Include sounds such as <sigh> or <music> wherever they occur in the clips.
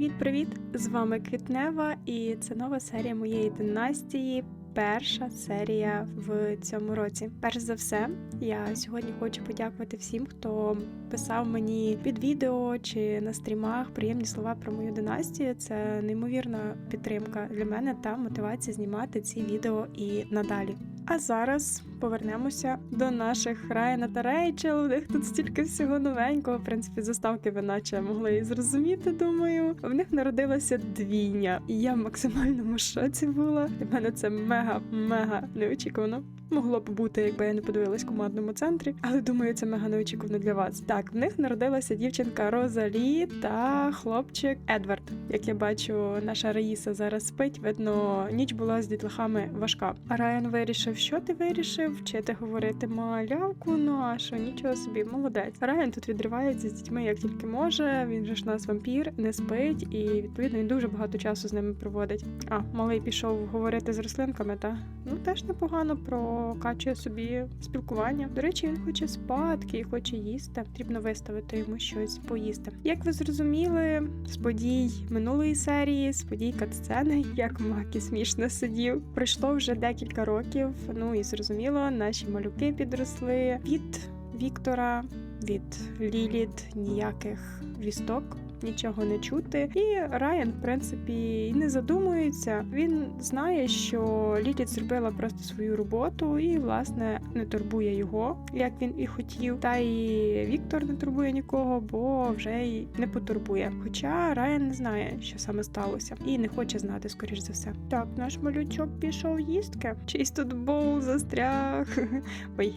Привіт-привіт! З вами Квітнева, і це нова серія моєї династії. Перша серія в цьому році. Перш за все, я сьогодні хочу подякувати всім, хто писав мені під відео чи на стрімах приємні слова про мою династію. Це неймовірна підтримка для мене та мотивація знімати ці відео і надалі. А зараз повернемося до наших Райана та Рейчел. У них тут стільки всього новенького. В принципі, заставки ви наче могли і зрозуміти. Думаю, в них народилася двійня, і я в максимальному шоці була. Для мене це мега-мега неочікувано. Могло б бути, якби я не подивилась в командному центрі, але думаю, це мега неочікувано для вас. Так, в них народилася дівчинка Розалі та хлопчик Едвард. Як я бачу, наша Раїса зараз спить. Видно, ніч була з дітлахами важка. Райан вирішив, що ти вирішив вчити говорити малявку. Що нічого собі, молодець. Райан тут відривається з дітьми як тільки може. Він же ж нас вампір, не спить, і відповідно він дуже багато часу з ними проводить. А малий пішов говорити з рослинками, та ну теж непогано прокачує собі спілкування. До речі, він хоче спадки і хоче їсти. Потрібно виставити йому щось поїсти. Як ви зрозуміли, з подій минулої серії, з подій катсцени, як Макі смішно сидів, пройшло вже декілька років. Ну і зрозуміло, наші малюки підросли від Віктора, від Ліліт ніяких вісток. Нічого не чути, і Райан, в принципі, і не задумується. Він знає, що Ліліт зробила просто свою роботу і, власне, не турбує його, як він і хотів. Та і Віктор не турбує нікого, бо вже й не потурбує. Хоча Райан не знає, що саме сталося, і не хоче знати, скоріш за все. Так, наш малючок пішов їстки. Чийсь тут боул застряг. <laughs> Ой.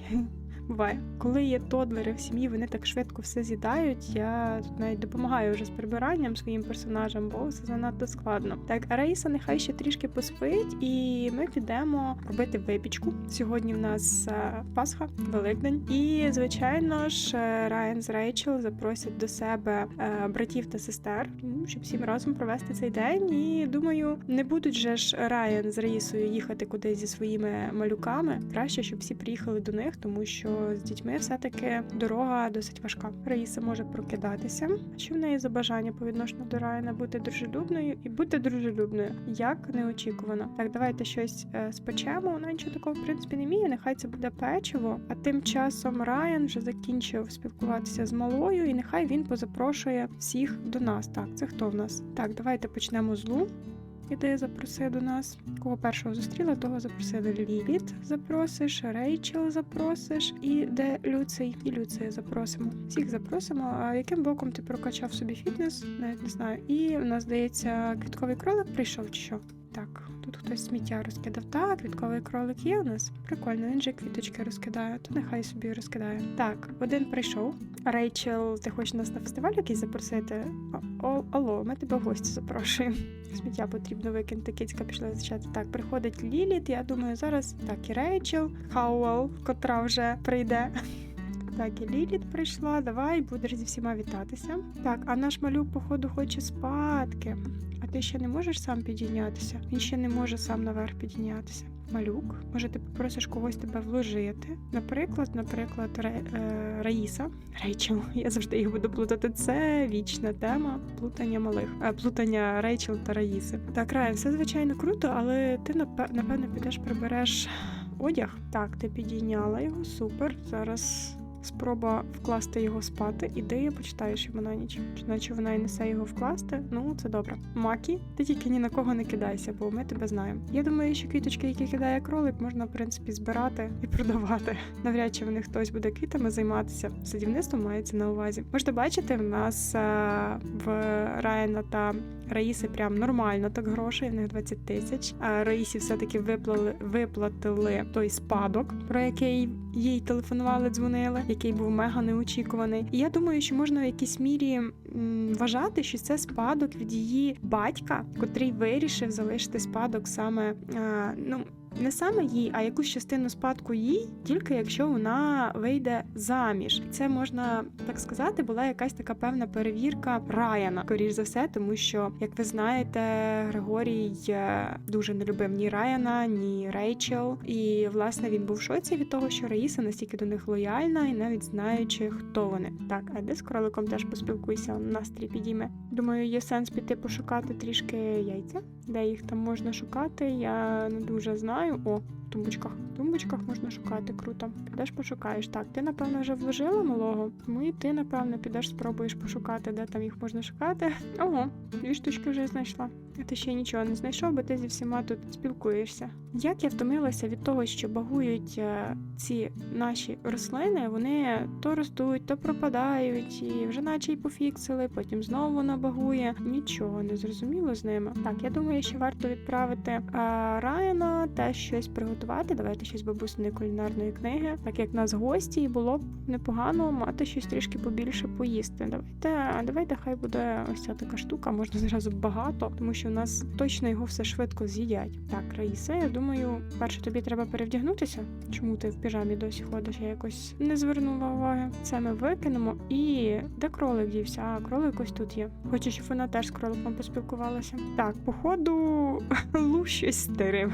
Буває, коли є тодлери в сім'ї, вони так швидко все з'їдають. Я тут навіть допомагаю вже з прибиранням своїм персонажам, бо це занадто складно. Так, а Раїса нехай ще трішки поспить, і ми підемо робити випічку. Сьогодні в нас е, Пасха, Великдень, і звичайно ж Райан з Рейчел запросять до себе е, братів та сестер, щоб всім разом провести цей день. І думаю, не будуть же ж Райан з Раїсою їхати кудись зі своїми малюками. Краще, щоб всі приїхали до них, тому що з дітьми все-таки дорога досить важка. Раїса може прокидатися. Що в неї за бажання по відношенню до Райана бути дружелюбною і бути дружелюбною, як неочікувано. Так, давайте щось е, спечемо. Вона нічого такого в принципі не вміє. Нехай це буде печиво. А тим часом Райан вже закінчив спілкуватися з малою, і нехай він позапрошує всіх до нас. Так, це хто в нас? Так, давайте почнемо з Лу. Іди запроси до нас. Кого першого зустріла, того запросили Ліліт. Запросиш, Рейчел запросиш, і де Люцей, і Люцея запросимо. Всіх запросимо. А яким боком ти прокачав собі фітнес? Навіть не знаю. І в нас здається, квітковий кролик прийшов чи що? Так, тут хтось сміття розкидав. Так, квітковий кролик є у нас. Прикольно, він же квіточки розкидає, то нехай собі розкидає. Так, один прийшов. Рейчел, ти хочеш нас на фестиваль якийсь запросити? Алло, ми тебе в гості запрошуємо. Сміття потрібно викинути. Кицька пішла зачати. Так, приходить Ліліт. Я думаю, зараз так і Рейчел, Хауел, котра вже прийде. Так, і Ліліт прийшла. Давай будеш зі всіма вітатися. Так, а наш малюк, походу, хоче спадки. Ти ще не можеш сам підійнятися? Він ще не може сам наверх підійнятися. малюк. Може, ти попросиш когось тебе вложити. Наприклад, наприклад, Ре, е, Раїса. Рейчел. <laughs> Я завжди їх буду плутати. Це вічна тема плутання малих, е, плутання Рейчел та Раїси. Так, Райан, все звичайно круто, але ти напе- напевно підеш прибереш одяг. Так, ти підійняла його, супер. Зараз. Спроба вкласти його спати, і де я почитаєш йому на ніч. Чи наче вона і несе його вкласти? Ну це добре. Макі, ти тільки ні на кого не кидайся, бо ми тебе знаємо. Я думаю, що квіточки, які кидає кролик, можна в принципі збирати і продавати. Навряд чи в них хтось буде квітами займатися. Садівництвом мається на увазі. Можете бачити, в нас е, в Райана та Раїси прям нормально так грошей, в них 20 тисяч. А Раїсі все-таки виплали, виплатили той спадок, про який їй телефонували, дзвонили, який був мега неочікуваний. І я думаю, що можна в якійсь мірі м, вважати, що це спадок від її батька, котрий вирішив залишити спадок саме а, ну. Не саме їй, а якусь частину спадку їй, тільки якщо вона вийде заміж. Це можна так сказати, була якась така певна перевірка Раяна, скоріш за все, тому що, як ви знаєте, Григорій е, дуже не любив ні Раяна, ні Рейчел. І власне він був в шоці від того, що Раїса настільки до них лояльна і навіть знаючи, хто вони. Так, а де з кроликом теж поспілкуйся, настрій підійме. Думаю, є сенс піти пошукати трішки яйця, де їх там можна шукати. Я не дуже знаю. О, в тумбочках. В тумбочках можна шукати, круто. Підеш пошукаєш. Так, ти напевно вже вложила малого, тому і ти, напевно, підеш спробуєш пошукати, де там їх можна шукати. <laughs> Ого, дві штучки вже знайшла. А ти ще нічого не знайшов, бо ти зі всіма тут спілкуєшся. Як я втомилася від того, що багують е, ці наші рослини, вони то ростуть, то пропадають, і вже наче й пофіксили, потім знову вона багує. Нічого не зрозуміло з ними. Так, я думаю, що варто відправити е, Райана теж щось приготувати. Давайте щось бабусиної кулінарної книги. Так як нас гості, і було б непогано мати щось трішки побільше поїсти. Давайте, давайте, хай буде ось ця така штука, можна зразу багато, тому що у нас точно його все швидко з'їдять. Так, Раїса, я думаю, перше тобі треба перевдягнутися. Чому ти в піжамі досі ходиш? Я якось не звернула уваги. Це ми викинемо. І де кролик дівся? А кролик ось тут є. Хочу, щоб вона теж з кроликом поспілкувалася. Так, походу, <laughs> Лу щось стерив.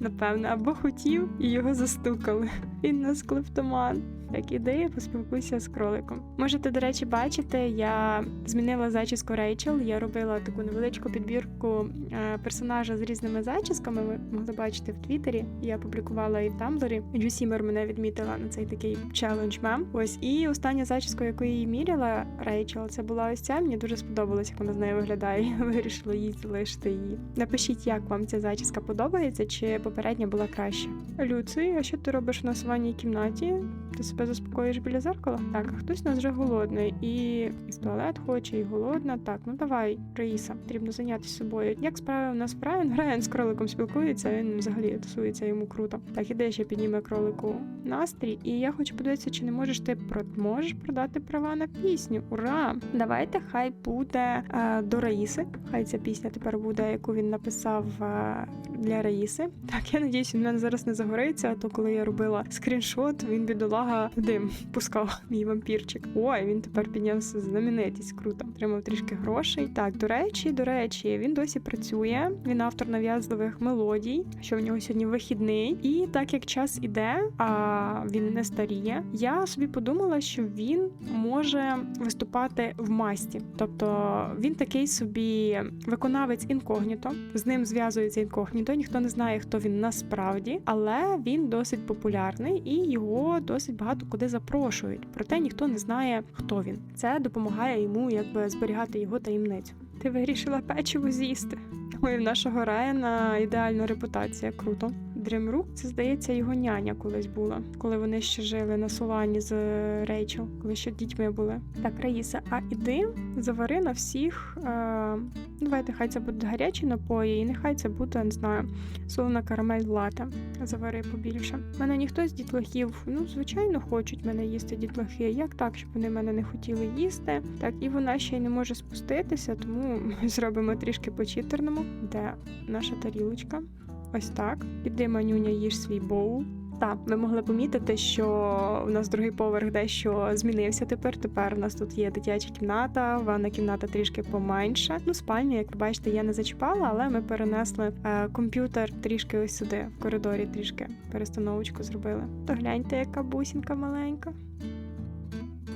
Напевно, або хотів і його застукали. Він нас клептоман. Як ідея, поспілкуйся з кроликом. Можете, до речі, бачити, я змінила зачіску Рейчел. Я робила таку невеличку підбірку е, персонажа з різними зачісками. Ви могли бачити в Твіттері. Я публікувала і в Тамблері. Джусімер мене відмітила на цей такий челендж мем. Ось і остання зачіска, яку її міряла, Рейчел, це була ось ця. Мені дуже сподобалось, як вона з нею виглядає. <laughs> Я вирішила їй залишити її. Напишіть, як вам ця зачіска подобається, чи попередня була краще. Люци, а що ти робиш в нас в ванній кімнаті? Ти себе заспокоїш біля зеркала? Так, а хтось у нас вже голодний і, і з туалет хоче, і голодна. Так, ну давай, Раїса, потрібно зайнятися собою. Як справи у нас Брайан? Грайан з кроликом спілкується, він взагалі тусується йому круто. Так, іде ще підніме кролику настрій. І я хочу подивитися, чи не можеш ти про можеш продати права на пісню. Ура! Давайте, хай буде е, до Раїси. Хай ця пісня тепер буде, яку він написав е, для Раїси. Так, я надіюсь, він в мене зараз не загориться, то коли я робила скріншот, він бідолага дим пускав <laughs> мій вампірчик. Ой, він тепер піднявся знаменитість. Круто. Отримав трішки грошей. Так, до речі, до речі, він досі працює. Він автор нав'язливих мелодій, що в нього сьогодні вихідний. І так як час іде, а він не старіє, я собі подумала, що він може виступати в масті. Тобто він такий собі виконавець інкогніто. З ним зв'язується інкогніто. Ніхто не знає, хто він насправді, але він досить популярний і його досить багато куди запрошують. Проте ніхто не знає, хто він. Це допомагає йому якби зберігати його таємницю. Ти вирішила печиво з'їсти. В нашого Райана ідеальна репутація, круто. Дрімрук, це здається, його няня колись була, коли вони ще жили на Солані з е, Рейчел, коли ще дітьми були. Так, Раїса, а іди завари на всіх. Е, давайте, хай це будуть гарячі напої, і нехай це буде, не знаю, солона карамель лате. Завари побільше. Мене ніхто з дітлахів, ну, звичайно, хочуть мене їсти дітлахи. Як так, щоб вони мене не хотіли їсти? Так, і вона ще й не може спуститися, тому ми зробимо трішки по-читерному. Де наша тарілочка? Ось так. Іди, манюня, їж свій боул. Так, ви могли помітити, що у нас другий поверх дещо змінився тепер. Тепер у нас тут є дитяча кімната, ванна кімната трішки поменше. Ну, спальню, як ви бачите, я не зачіпала, але ми перенесли е, комп'ютер трішки ось сюди, в коридорі трішки перестановочку зробили. То гляньте, яка бусінка маленька.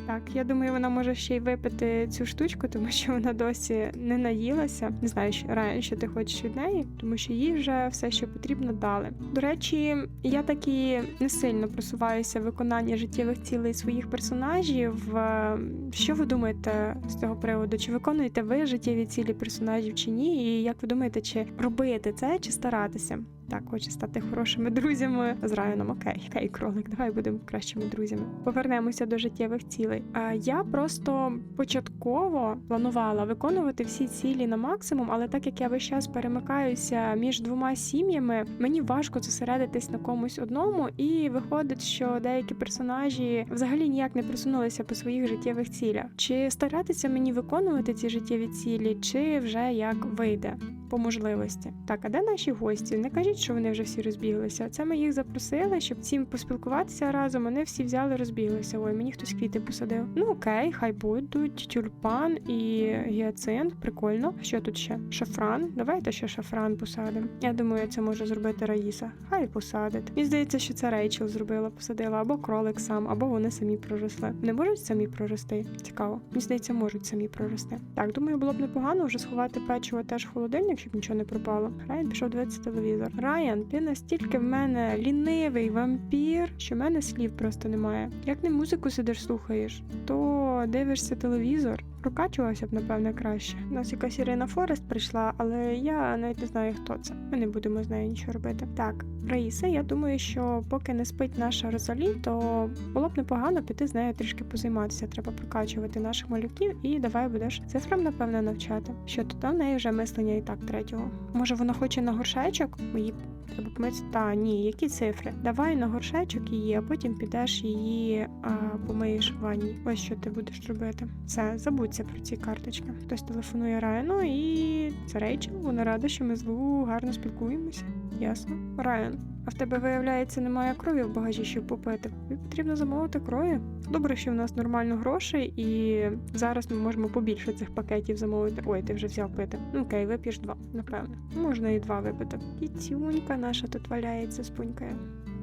Так, я думаю, вона може ще й випити цю штучку, тому що вона досі не наїлася. Не знаю, Райан, що ти хочеш від неї, тому що їй вже все, що потрібно, дали. До речі, я таки не сильно просуваюся в виконанні життєвих цілей своїх персонажів. Е, Що ви думаєте з цього приводу? Чи виконуєте ви життєві цілі персонажів чи ні? І як ви думаєте, чи робити це, чи старатися? Так, хоче стати хорошими друзями з Райаном. Окей, окей, кролик, давай будемо кращими друзями. Повернемося до життєвих цілей. Я просто початково планувала виконувати всі цілі на максимум, але так як я весь час перемикаюся між двома сім'ями, мені важко зосередитись на комусь одному, і виходить, що деякі персонажі взагалі ніяк не просунулися по своїх життєвих цілях. Чи старатися мені виконувати ці життєві цілі, чи вже як вийде по можливості? Так, а де наші гості? Не кажіть, що вони вже всі розбіглися. Це ми їх запросили, щоб всім поспілкуватися разом. Вони всі взяли, розбіглися. Ой, мені хтось квіти посадив. Ну окей, хай будуть тюльпан і гіацинт. Прикольно. Що тут ще? Шафран. Давайте ще шафран посадимо. Я думаю, це може зробити Раїса. Хай посадить. Мені здається, що це Рейчел зробила, посадила або кролик сам, або вони самі проросли. Не можуть самі прорости. Цікаво. Мені здається, можуть самі прорости. Так, думаю, було б непогано вже сховати печиво теж в холодильник, щоб нічого не пропало. Райан пішов дивитися телевізор. Райан, ти настільки в мене лінивий вампір, що в мене слів просто немає. Як не музику сидиш слухаєш, то дивишся телевізор. Прокачувався б, напевне, краще. У нас якась Ірина Форест прийшла, але я навіть не знаю, хто це. Ми не будемо з нею нічого робити. Так, Раїса, я думаю, що поки не спить наша Розалі, то було б непогано піти з нею трішки позайматися. Треба прокачувати наших малюків і давай будеш цифрам, напевне, навчати. Що тут в неї вже мислення і так третього. Може, вона хоче на горшечок? Мої помити. Та ні, які цифри? Давай на горшечок її, а потім підеш її а, помиєш в ванні. Ось що ти будеш робити. Все, забудься про ці карточки. Хтось телефонує Райану, і це Рейчел. Вона рада, що ми з Лу гарно спілкуємося. Ясно. Райан, а в тебе, виявляється, немає крові в багажі, щоб попити. Тобі потрібно замовити крові. Добре, що в нас нормально грошей, і зараз ми можемо побільше цих пакетів замовити. Ой, ти вже взяв пити. Ну окей, вип'єш два, напевно. Можна і два випити. Кітюнька наша тут валяється, спунькає.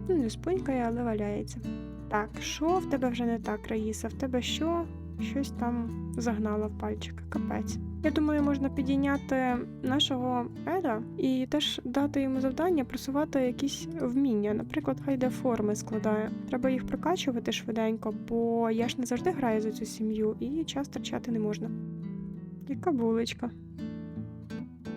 Ну, не спунькає, але валяється. Так, що в тебе вже не так, Раїса? В тебе що? Щось там загнала в пальчик, капець. Я думаю, можна підійняти нашого Еда і теж дати йому завдання просувати якісь вміння. Наприклад, хай де форми складає. Треба їх прокачувати швиденько, бо я ж не завжди граю за цю сім'ю і час втрачати не можна. Яка булочка.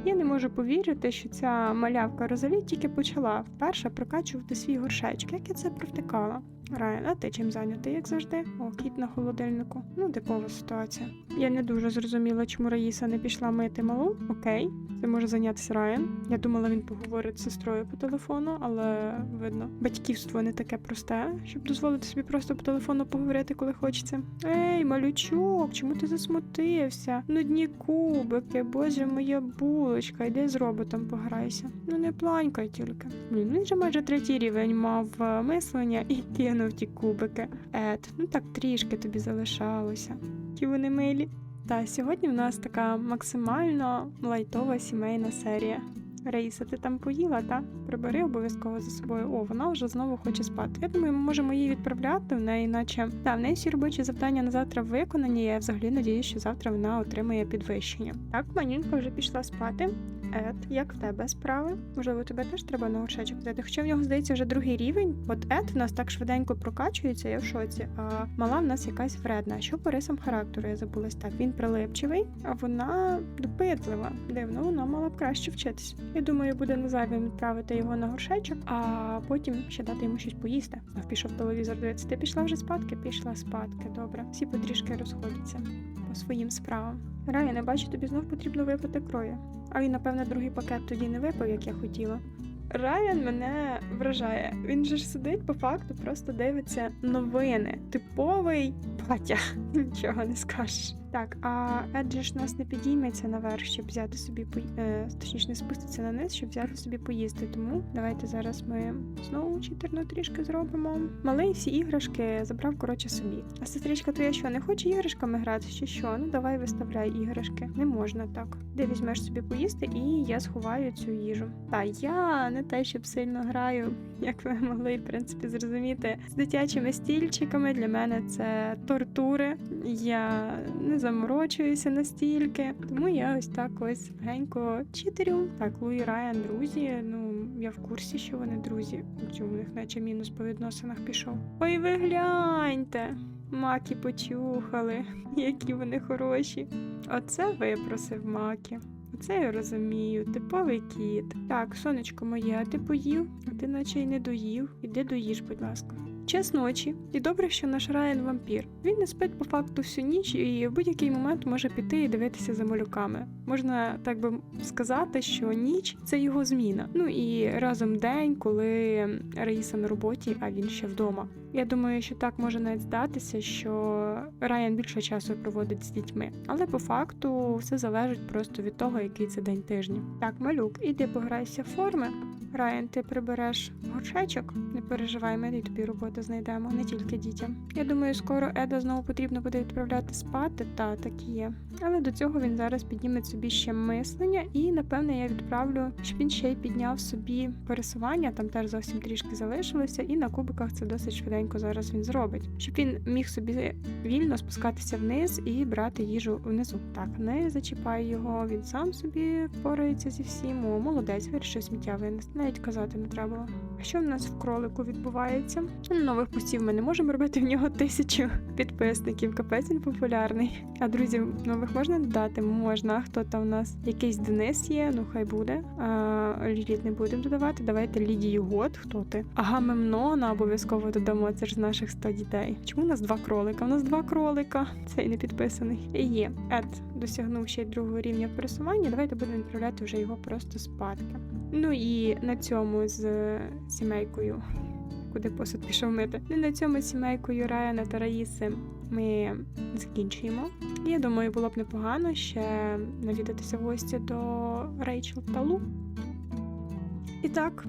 Я не можу повірити, що ця малявка Розалі тільки почала вперше прокачувати свій горшечок. Як я це провтикала? Райан, а ти чим зайнятий, як завжди? О, кіт на холодильнику. Ну, типова ситуація. Я не дуже зрозуміла, чому Раїса не пішла мити малу. Окей, це може зайнятися Райан. Я думала, він поговорить з сестрою по телефону, але видно, батьківство не таке просте, щоб дозволити собі просто по телефону поговорити, коли хочеться. Ей, малючок, чому ти засмутився? Нудні кубики, боже моя булочка, йди з роботом пограйся. Ну не планькай тільки. Блін, він же майже третій рівень мав е, мислення і кинув ті кубики. Ед, ну так трішки тобі залишалося. Ті вони милі. Та сьогодні в нас така максимально лайтова сімейна серія. Раїса, ти там поїла, та? Прибери обов'язково за собою. О, вона вже знову хоче спати. Я думаю, ми можемо її відправляти в неї, наче та в неї всі робочі завдання на завтра виконані. Я взагалі надіюсь, що завтра вона отримає підвищення. Так, манюнька вже пішла спати. Ед, як в тебе справи? Можливо, тебе теж треба на горшечок взяти. Хоча в нього здається вже другий рівень. От Ед в нас так швиденько прокачується, я в шоці. А мала в нас якась вредна. Що по рисам характеру я забулась так. Він прилипчивий, а вона допитлива. Дивно, вона мала б краще вчитись. Я думаю, буде незайвим відправити його на горшечок, а потім ще дати йому щось поїсти. Пішов телевізор дивитися. Ти пішла вже спадки? Пішла спадки. Добре. Всі потрішки розходяться по своїм справам. Рая, не бачу, тобі знов потрібно випити крові. А він, напевне, другий пакет тоді не випив, як я хотіла. Райан мене вражає. Він же ж сидить по факту, просто дивиться новини. Типовий батя. <laughs> Нічого не скажеш. Так, а Едже ж нас не підійметься наверх, щоб взяти собі по е, точніше не спуститься на низ, щоб взяти собі поїсти. Тому давайте зараз ми знову читерно трішки зробимо. Малий всі іграшки забрав коротше собі. А сестричка твоя що не хоче іграшками грати, чи що? Ну давай виставляй іграшки. Не можна так. Де візьмеш собі поїсти, і я сховаю цю їжу. Та я не те, щоб сильно граю, <laughs> як ви могли в принципі зрозуміти. З дитячими стільчиками для мене це тортури. Я не заморочуюся настільки, тому я ось так ось генько читерю. Так, Лу і Райан друзі. Ну я в курсі, що вони друзі. Чому у них наче мінус по відносинах пішов. Ой, ви гляньте! Макі почухали, <laughs> які вони хороші. Оце випросив Макі. Оце я розумію, типовий кіт. Так, сонечко моє, а ти поїв, а ти наче й не доїв. Іди доїж, будь ласка. Час ночі, і добре, що наш Райан вампір. Він не спить по факту всю ніч і в будь-який момент може піти і дивитися за малюками. Можна так би сказати, що ніч це його зміна. Ну і разом день, коли Раїса на роботі, а він ще вдома. Я думаю, що так може навіть здатися, що Райан більше часу проводить з дітьми, але по факту все залежить просто від того, який це день тижня. Так, малюк, іди пограйся в форми. Райан, ти прибереш горшечок. Не переживай, ми тобі роботу знайдемо, не тільки дітям. Я думаю, скоро Еда знову потрібно буде відправляти спати, та так і є. Але до цього він зараз підніме собі ще мислення, і напевне я відправлю, щоб він ще й підняв собі пересування. Там теж зовсім трішки залишилося, і на кубиках це досить швиденько зараз він зробить, щоб він міг собі вільно спускатися вниз і брати їжу внизу. Так, не зачіпай його, він сам собі впорається зі всім. О, молодець, вирішив сміття винести. Навіть казати не треба. Що в нас в кролику відбувається? Нових постів ми не можемо робити в нього тисячу підписників. Капець він популярний. А друзів нових можна додати? Можна. Хто там у нас? Якийсь Денис є, ну хай буде. А, Ліліт не будемо додавати. Давайте Лідію Год. Хто ти? Агамемнона обов'язково додамо. Це ж з наших 100 дітей. Чому у нас два кролика? У нас два кролика. Цей не підписаний. І є. Ед досягнув ще й другого рівня в пересуванні. Давайте будемо відправляти вже його просто спадки. Ну і на цьому з сімейкою, куди посуд пішов мити. Ну і на цьому з сімейкою Райана та Раїси ми закінчуємо. Я думаю, було б непогано ще навідатися в гості до Рейчел та Лу. І так,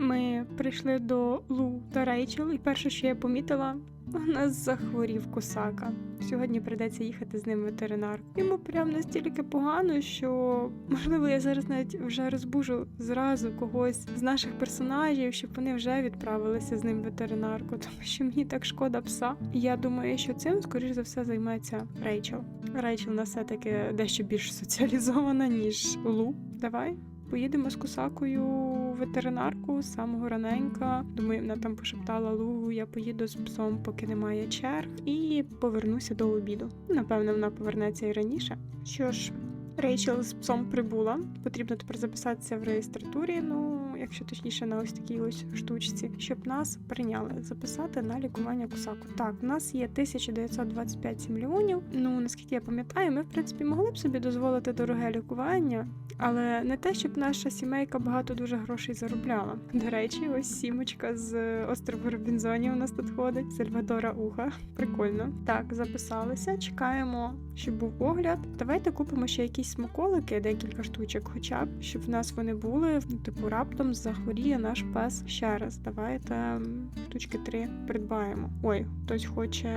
ми прийшли до Лу та Рейчел, і перше, що я помітила, у нас захворів косака. Сьогодні прийдеться їхати з ним ветеринар. Йому прям настільки погано, що можливо я зараз навіть вже розбужу зразу когось з наших персонажів, щоб вони вже відправилися з ним в ветеринарку, тому що мені так шкода пса. Я думаю, що цим скоріш за все займеться Рейчел. Рейчел на все таки дещо більш соціалізована ніж Лу. Давай. Поїдемо з косакою в ветеринарку з самого раненька. Думаю, вона там пошептала Лу, я поїду з псом, поки немає черг, і повернуся до обіду. Напевно, вона повернеться і раніше. Що ж, Рейчел з псом прибула. Потрібно тепер записатися в реєстратурі. Ну, якщо точніше, на ось такій ось штучці, щоб нас прийняли записати на лікування кусаку. Так, у нас є 1925 мільйонів. Ну наскільки я пам'ятаю, ми в принципі могли б собі дозволити дороге лікування, але не те, щоб наша сімейка багато дуже грошей заробляла. До речі, ось сімочка з острову Робінзонів у нас тут ходить. Сальвадора Уха. Прикольно. Так, записалися. Чекаємо, щоб був огляд. Давайте купимо ще якісь смаколики, декілька штучок, хоча б щоб в нас вони були. Типу, раптом захворіє наш пес ще раз. Давайте штучки три придбаємо. Ой, хтось хоче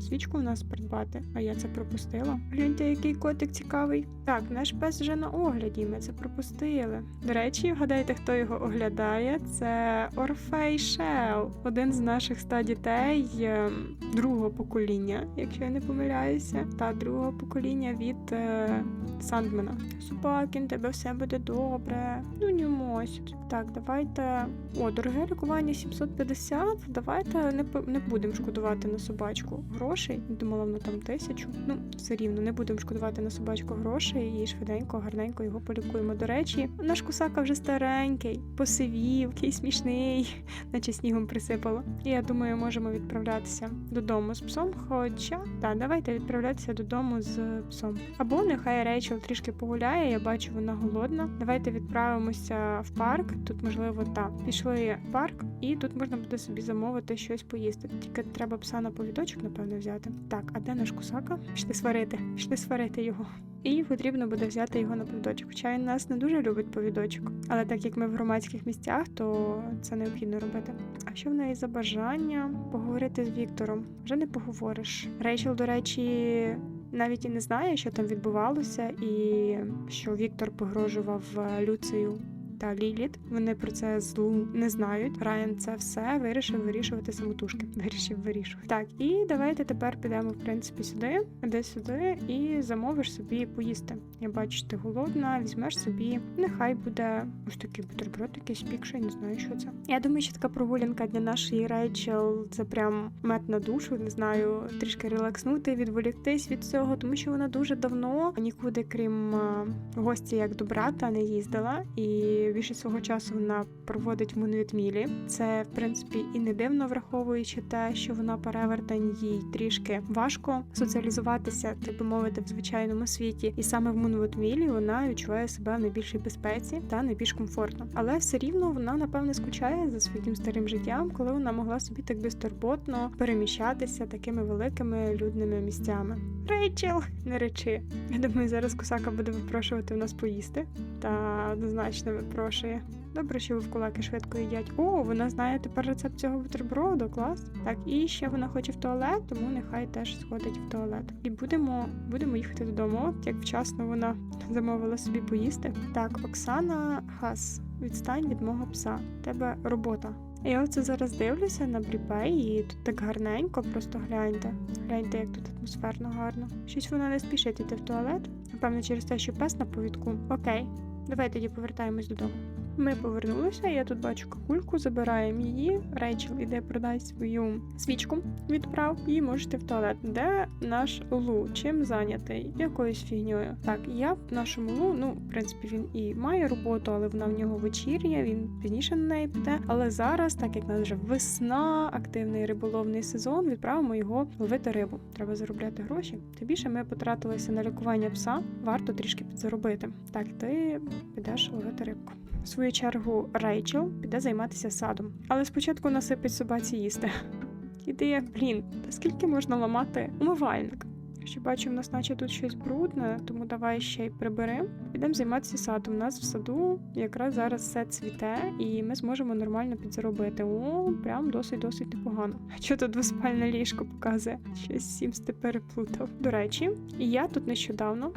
свічку в нас придбати, а я це пропустила. Гляньте, який котик цікавий. Так, наш пес вже на огляді. Ми це пропустили. До речі, вгадайте, хто його оглядає. Це Орфей Шел, один з наших ста дітей ем, другого покоління, якщо я не помиляюся, та другого покоління від е, Сандмена. Собакін, тебе все буде добре. Ну не мосять. Так, давайте. О, дороге лікування 750. Давайте не, не будемо шкодувати на собачку грошей. Думала, воно там тисячу. Ну, все рівно не будемо шкодувати на собачку грошей і швиденько, гарненько його полікуємо. До речі, наш кусака вже старенький, посивів, який смішний, <laughs> наче снігом присипало. І я думаю, можемо відправлятися додому з псом. Хоча так, давайте відправлятися додому з псом. Або нехай Рейчел трішки погуляє. Я бачу, вона голодна. Давайте відправимося в парк. Тут можливо та пішли в парк, і тут можна буде собі замовити щось поїсти. Тільки треба пса на повідочок, напевно, взяти. Так, а де наш кусака? Пішли сварити, пішли сварити його. І потрібно буде взяти його на повідочок. Хоча він нас не дуже любить повідочок. Але так як ми в громадських місцях, то це необхідно робити. А що в неї за бажання поговорити з Віктором? Вже не поговориш. Рейчел, до речі, навіть і не знає, що там відбувалося, і що Віктор погрожував Люцею Люцію та Ліліт. Вони про це злу не знають. Райан це все вирішив вирішувати самотужки. <laughs> Вирішив вирішувати. Так, і давайте тепер підемо, в принципі, сюди, де сюди, і замовиш собі поїсти. Я бачу, ти голодна, візьмеш собі. Нехай буде ось такий бутерброд, якийсь пікший, не знаю, що це. Я думаю, що така прогулянка для нашої Рейчел це прям мед на душу. Не знаю, трішки релакснути, відволіктись від цього, тому що вона дуже давно нікуди, крім е, гості, як до брата, не їздила, і більшість свого часу вона проводить в Мунвітмілі. Це в принципі і не дивно, враховуючи те, що вона перевертень, їй трішки важко соціалізуватися, так би мовити, в звичайному світі. І саме в Мунвітмілі вона відчуває себе в найбільшій безпеці та найбільш комфортно. Але все рівно вона напевне скучає за своїм старим життям, коли вона могла собі так безтурботно переміщатися такими великими людними місцями. Рейчел, не речи. Я думаю, зараз кусака буде випрошувати в нас поїсти. Та однозначно випрошує. Добре, що ви в кулаки швидко їдять. О, вона знає тепер рецепт цього бутерброду, клас. Так, і ще вона хоче в туалет, тому нехай теж сходить в туалет. І будемо будемо їхати додому. Як вчасно вона замовила собі поїсти. Так, Оксана Хас, відстань від мого пса. Тебе робота. Я оце зараз дивлюся на бріпей, і тут так гарненько, просто гляньте. Гляньте, як тут атмосферно гарно. Щось вона не спішить іти в туалет. Напевно, через те, що пес на повідку. Окей, давай тоді повертаємось додому. Ми повернулися, я тут бачу какульку, забираємо її. Рейчел іде продай свою свічку відправ і можете в туалет. Де наш Лу? Чим зайнятий? Якоюсь фігньою. Так, я в нашому Лу, ну, в принципі, він і має роботу, але вона в нього вечір'я, він пізніше на неї піде. Але зараз, так як в нас вже весна, активний риболовний сезон, відправимо його ловити рибу. Треба заробляти гроші. Тим більше ми потратилися на лікування пса, варто трішки підзаробити. Так, ти підеш ловити рибку. В свою чергу Рейчел піде займатися садом. Але спочатку насипить собаці їсти. <laughs> Ідея, блін, та скільки можна ламати умивальник? Ще бачу, в нас наче тут щось брудне, тому давай ще й приберемо. Підемо займатися садом. У нас в саду якраз зараз все цвіте, і ми зможемо нормально підзаробити. О, прям досить-досить непогано. А що тут двоспальне ліжко показує? Щось сімсти переплутав. До речі, і я тут нещодавно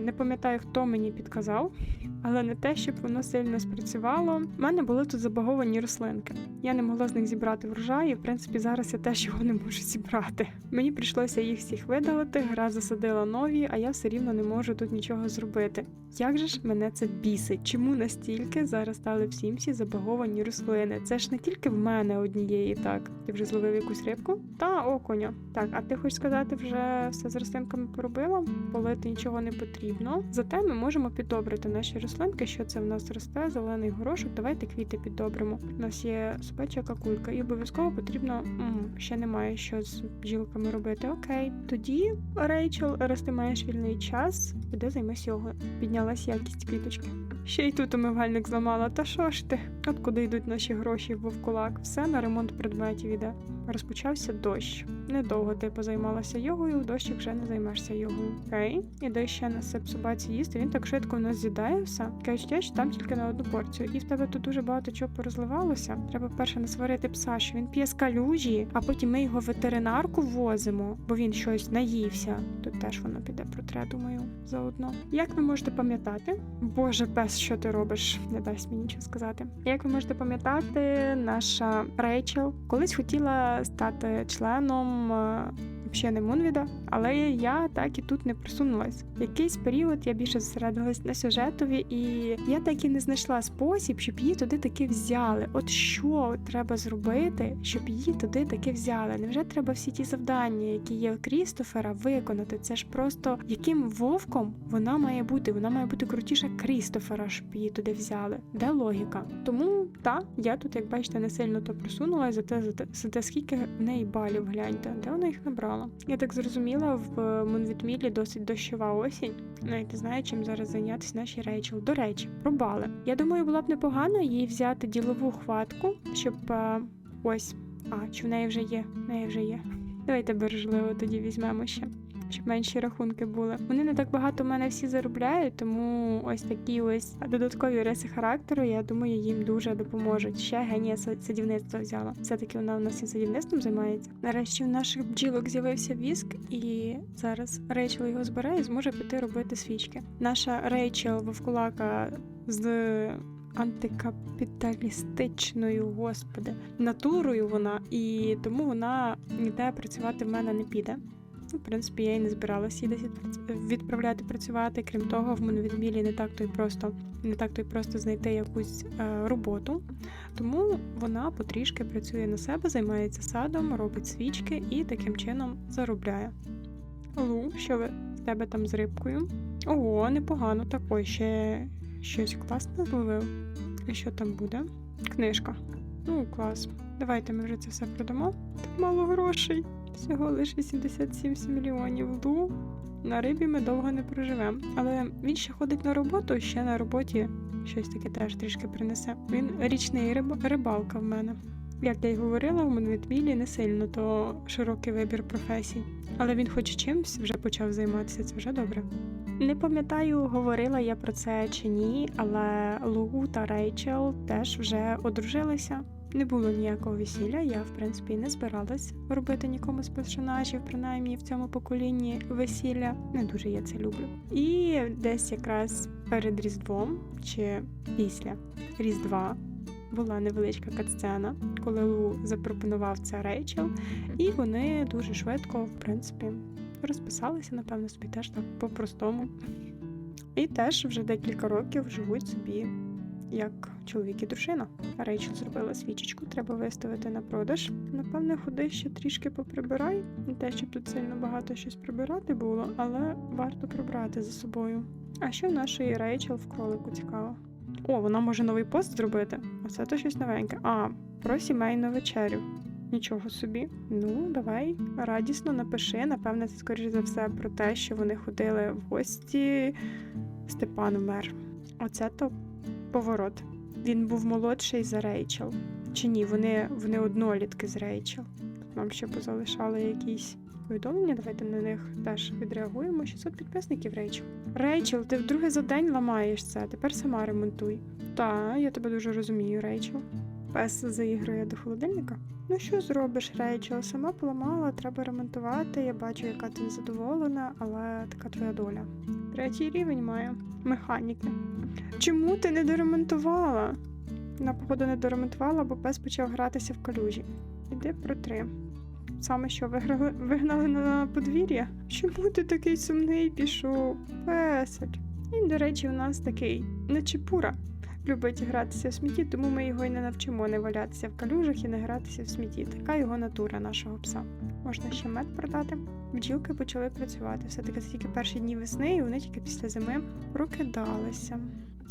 не пам'ятаю, хто мені підказав, але не те, щоб воно сильно спрацювало. У мене були тут забаговані рослинки. Я не могла з них зібрати врожай, і в принципі зараз я теж його не можу зібрати. Мені прийшлося їх всіх видалити, гра засадила нові, а я все рівно не можу тут нічого зробити. Як же ж мене це бісить? Чому настільки зараз стали всім всі забаговані рослини? Це ж не тільки в мене однієї, так. Ти вже зловив якусь рибку? Та окуня. Так, а ти хочеш сказати, вже все з рослинками поробила? Полити нічого не потрібно. Зате ми можемо піддобрити наші рослинки, що це в нас росте, зелений горошок. Давайте квіти піддобримо. У нас є собача какулька, і обов'язково потрібно м, ще немає що з бджілками робити. Окей, тоді Рейчел, раз ти маєш вільний час, піде займись його. Піднялась якість квіточки. Ще й тут умивальник зламала. Та що ж ти? От куди йдуть наші гроші в вовкулак? Все на ремонт предметів іде. Розпочався дощ. Недовго ти позаймалася йогою, в дощик вже не займешся йогою. Окей, іди ще насип собаці їсти. Він так швидко в нас з'їдає все. Що там тільки на одну порцію. І в тебе тут дуже багато чого порозливалося. Треба перше насварити пса, що він п'є з а потім ми його в ветеринарку возимо, бо він щось наївся. Тут теж воно піде протре, думаю, заодно. Як ви можете пам'ятати, боже, пес, що ти робиш? Не дасть мені нічого сказати. Як ви можете пам'ятати, наша Рейчел колись хотіла стати членом е, ще не Мунвіда, але я так і тут не просунулась. Якийсь період я більше зосередилась на сюжетові, і я так і не знайшла спосіб, щоб її туди таки взяли. От що треба зробити, щоб її туди таки взяли? Невже треба всі ті завдання, які є у Крістофера, виконати? Це ж просто яким вовком вона має бути? Вона має бути крутіша Крістофера, щоб її туди взяли. Де логіка? Тому та я тут, як бачите, не сильно то просунула за те, за те, за те, скільки в неї балів гляньте, де вона їх набрала. Я так зрозуміла, в Мунвітмілі досить дощова осінь. Навіть не знаю, чим зараз зайнятися наші Рейчел. До речі, про бали. Я думаю, було б непогано їй взяти ділову хватку, щоб е, ось. А, чи в неї вже є? В неї вже є. Давайте бережливо тоді візьмемо ще. Щоб менші рахунки були. Вони не так багато в мене всі заробляють, тому ось такі ось додаткові риси характеру, я думаю, їм дуже допоможуть. Ще генія садівництва взяла. Все-таки вона у нас і садівництвом займається. Нарешті у наших бджілок з'явився віск, і зараз Рейчел його збирає і зможе піти робити свічки. Наша Рейчел вовкулака з антикапіталістичною, господи, натурою вона, і тому вона ніде працювати в мене не піде. В принципі, я і не збиралася її відправляти працювати. Крім того, в Монвідмілі не так то й просто не так то й просто знайти якусь е, роботу. Тому вона потрішки працює на себе, займається садом, робить свічки і таким чином заробляє. Лу, що ви в тебе там з рибкою? Ого, непогано такой, ще щось класне зловив. І що там буде? Книжка. Ну, клас. Давайте ми вже це все продамо. Так мало грошей. Всього лише 87 мільйонів лу. На рибі ми довго не проживемо. Але він ще ходить на роботу, ще на роботі щось таке теж трішки принесе. Він річний риб... рибалка в мене. Як я й говорила, у Монвітвілі не сильно то широкий вибір професій. Але він хоч чимсь вже почав займатися, це вже добре. Не пам'ятаю, говорила я про це чи ні, але Лу та Рейчел теж вже одружилися. Не було ніякого весілля, я в принципі не збиралась робити нікому з персонажів, принаймні в цьому поколінні весілля. Не дуже я це люблю. І десь якраз перед Різдвом чи після Різдва була невеличка катсцена, коли Лу запропонував це Рейчел, і вони дуже швидко, в принципі, розписалися, напевно, собі теж так по-простому. І теж вже декілька років живуть собі як чоловік і дружина. Рейчел зробила свічечку, треба виставити на продаж. Напевне, ходи ще трішки поприбирай. Не те, щоб тут сильно багато щось прибирати було, але варто прибрати за собою. А що в нашої Рейчел в кролику цікаво? О, вона може новий пост зробити. Оце то щось новеньке. А, про сімейну вечерю. Нічого собі. Ну, давай радісно напиши. Напевне, це скоріш за все про те, що вони ходили в гості. Степан вмер. Оце то поворот. Він був молодший за Рейчел. Чи ні, вони, вони однолітки з Рейчел. Тут нам ще позалишали якісь повідомлення. Давайте на них теж відреагуємо. 600 підписників Рейчел. Рейчел, ти вдруге за день ламаєш це. Тепер сама ремонтуй. Та, я тебе дуже розумію, Рейчел. Пес заігрує до холодильника. Ну що зробиш, Рейчел? Сама поламала, треба ремонтувати. Я бачу, яка ти незадоволена, але така твоя доля. Третій рівень має механіки. Чому ти не доремонтувала? Вона, походу, не доремонтувала, бо пес почав гратися в калюжі. Іди протри. Саме що виграли, вигнали на подвір'я? Чому ти такий сумний пішов? Песель. Він, до речі, у нас такий нечепура. Любить гратися в смітті, тому ми його й не навчимо не валятися в калюжах і не гратися в смітті. Така його натура нашого пса. Можна ще мед продати. Бджілки почали працювати. Все-таки це тільки перші дні весни, і вони тільки після зими прокидалися.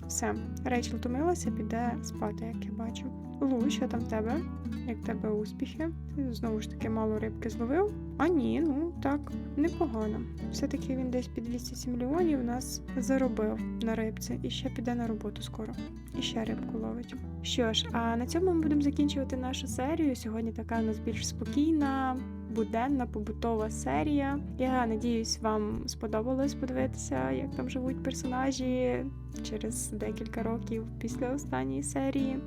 Все, Рейчел втомилася, піде спати, як я бачу. Лу, що там в тебе? Як в тебе успіхи? Ти знову ж таки мало рибки зловив? А ні, ну так, непогано. Все-таки він десь під 200 мільйонів нас заробив на рибці і ще піде на роботу скоро. І ще рибку ловить. Що ж, а на цьому ми будемо закінчувати нашу серію. Сьогодні така у нас більш спокійна, буденна побутова серія. Я надіюсь, вам сподобалось подивитися, як там живуть персонажі через декілька років після останньої серії.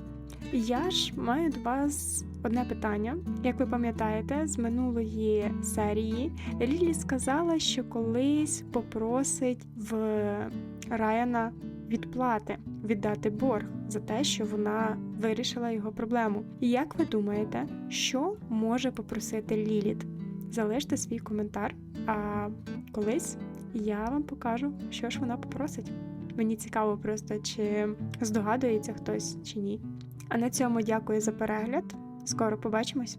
Я ж маю до вас одне питання. Як ви пам'ятаєте, з минулої серії Лілі сказала, що колись попросить в Райана відплати, віддати борг за те, що вона вирішила його проблему. І як ви думаєте, що може попросити Ліліт залиште свій коментар, а колись я вам покажу, що ж вона попросить. Мені цікаво просто, чи здогадується хтось чи ні. А на цьому дякую за перегляд. Скоро побачимось!